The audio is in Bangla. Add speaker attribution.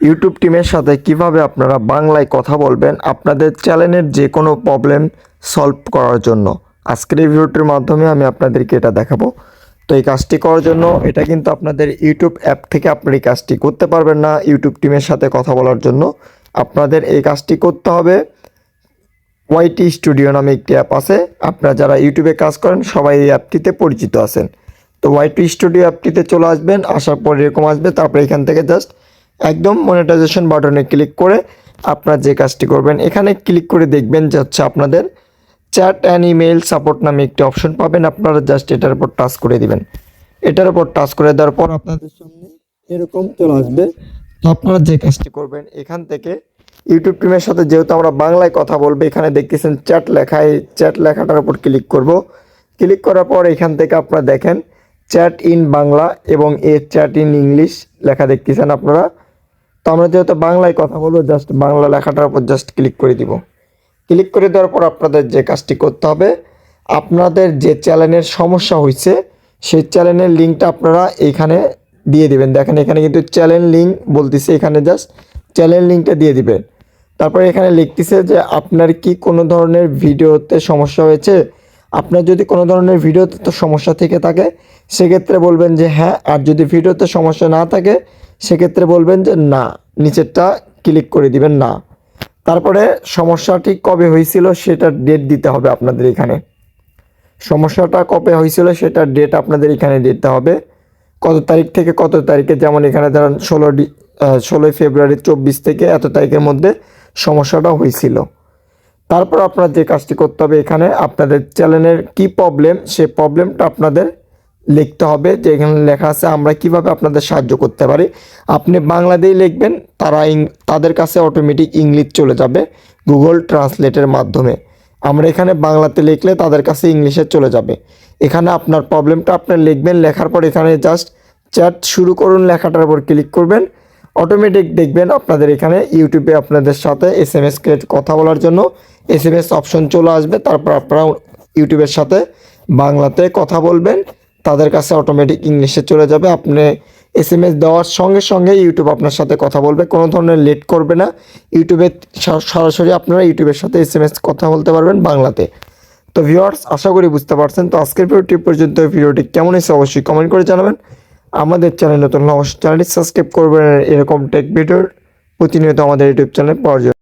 Speaker 1: ইউটিউব টিমের সাথে কীভাবে আপনারা বাংলায় কথা বলবেন, আপনাদের চ্যানেলের যে কোনো প্রবলেম সলভ করার জন্য। আজকের এই ভিডিওটির মাধ্যমে আমি আপনাদেরকে এটা দেখাবো। তো এই কাজটি করার জন্য এটা কিন্তু আপনাদের ইউটিউব অ্যাপ থেকে আপনারা এই কাজটি করতে পারবেন না, ইউটিউব টিমের সাথে কথা বলার জন্য। আপনাদের এই কাজটি করতে হবে। ওয়াইটি স্টুডিও নামে একটি অ্যাপ আছে। আপনারা যারা ইউটিউবে কাজ করেন, সবাই এই অ্যাপটিতে পরিচিত আছেন। তো ওয়াইটি স্টুডিও অ্যাপটিতে চলে আসবেন, আসার পর এরকম আসবে, তারপরে এখান থেকে জাস্ট একদম মনিটাইজেশন বাটনে ক্লিক করে আপনারা যে কাজটি করবেন, এখানে ক্লিক করে দেখবেন যে হচ্ছে আপনাদের চ্যাট অ্যান্ড ইমেল সাপোর্ট নামে একটি অপশন পাবেন। আপনারা জাস্ট এটার উপর টাচ করে দিবেন। এটার উপর টাচ করে দেওয়ার পর আপনাদের সামনে এরকম চলে আসবে। তো আপনারা যে কাজটি করবেন, এখান থেকে ইউটিউব টিমের সাথে যেহেতু আমরা বাংলায় কথা বলব, এখানে দেখতেছেন চ্যাট লেখা এই চ্যাট লেখাটার উপর ক্লিক করব। ক্লিক করার পর এখান থেকে আপনারা দেখেন চ্যাট ইন বাংলা এবং এ চ্যাট ইন ইংলিশ লেখা দেখতেছেন আপনারা। আমরা যেহেতু বাংলায় কথা বলব জাস্ট বাংলা লেখাটার উপর জাস্ট ক্লিক করে দিব। ক্লিক করে দেওয়ার পর আপনাদের যে কাজটি করতে হবে, আপনাদের যে চ্যানেলের সমস্যা হয়েছে, সেই চ্যানেলের লিঙ্কটা আপনারা এইখানে দিয়ে দিবেন। দেখেন, এখানে কিন্তু চ্যানেল লিঙ্ক বলতেছে, এখানে জাস্ট চ্যানেল লিঙ্কটা দিয়ে দিবেন। তারপরে এখানে লিখতেছে যে, আপনার কি কোনো ধরনের ভিডিওতে সমস্যা হয়েছে? আপনার যদি কোনো ধরনের ভিডিওতে তো সমস্যা থেকে থাকে, সেক্ষেত্রে বলবেন যে হ্যাঁ আর যদি ভিডিওতে সমস্যা না থাকে সেক্ষেত্রে বলবেন যে না, নিচেরটা ক্লিক করে দিবেন না। তারপরে সমস্যাটি কবে হয়েছিল সেটার ডেট দিতে হবে আপনাদের এখানে। সমস্যাটা কবে হয়েছিল সেটার ডেট আপনাদের এখানে দিতে হবে। কত তারিখ থেকে কত তারিখে, যেমন এখানে ধরেন ষোলো ষোলোই ফেব্রুয়ারি চব্বিশ থেকে এত তারিখের মধ্যে সমস্যাটা হয়েছিল। তারপর আপনার যে কাজটি করতে হবে এখানে, আপনাদের চ্যানেলের কি প্রবলেম সে প্রবলেমটা আপনাদের লিখতে হবে, যে এখানে লেখা আছে, আমরা কীভাবে আপনাদের সাহায্য করতে পারি। আপনি বাংলাতেই লিখবেন, তারা তাদের কাছে অটোমেটিক ইংলিশ চলে যাবে গুগল ট্রান্সলেটের মাধ্যমে। আমরা এখানে বাংলাতে লিখলে তাদের কাছে ইংলিশে চলে যাবে। এখানে আপনার প্রবলেমটা আপনি লিখবেন, লেখার পর এখানে জাস্ট চ্যাট শুরু করুন, লেখাটার উপর ক্লিক করবেন। অটোমেটিক দেখবেন আপনাদের এখানে ইউটিউবে আপনাদের সাথে এস এম এস কথা বলার জন্য এস এম এস অপশন চলে আসবে, তারপর আপনারা ইউটিউবের সাথে বাংলাতে কথা বলবেন। তাদের কাছে অটোমেটিক ইংলিশে চলে যাবে। আপনি এস এম এস দেওয়ার সঙ্গে সঙ্গে ইউটিউব আপনার সাথে কথা বলবে। কোনো ধরনের লেট করবে না। ইউটিউবে সরাসরি আপনারা ইউটিউবের সাথে এস এম এস কথা বলতে পারবেন বাংলাতে। তো ভিউয়ার্স আশা করি বুঝতে পারছেন। তো আজকের ভিডিওটি পর্যন্ত। ভিডিওটি কেমন হয়েছে অবশ্যই কমেন্ট করে জানাবেন। আমাদের চ্যানেল নতুন অবশ্যই চ্যানেলটি সাবস্ক্রাইব করবেন। এরকম টেক ভিডিওর প্রতিনিয়ত আমাদের ইউটিউব চ্যানেল পাওয়ার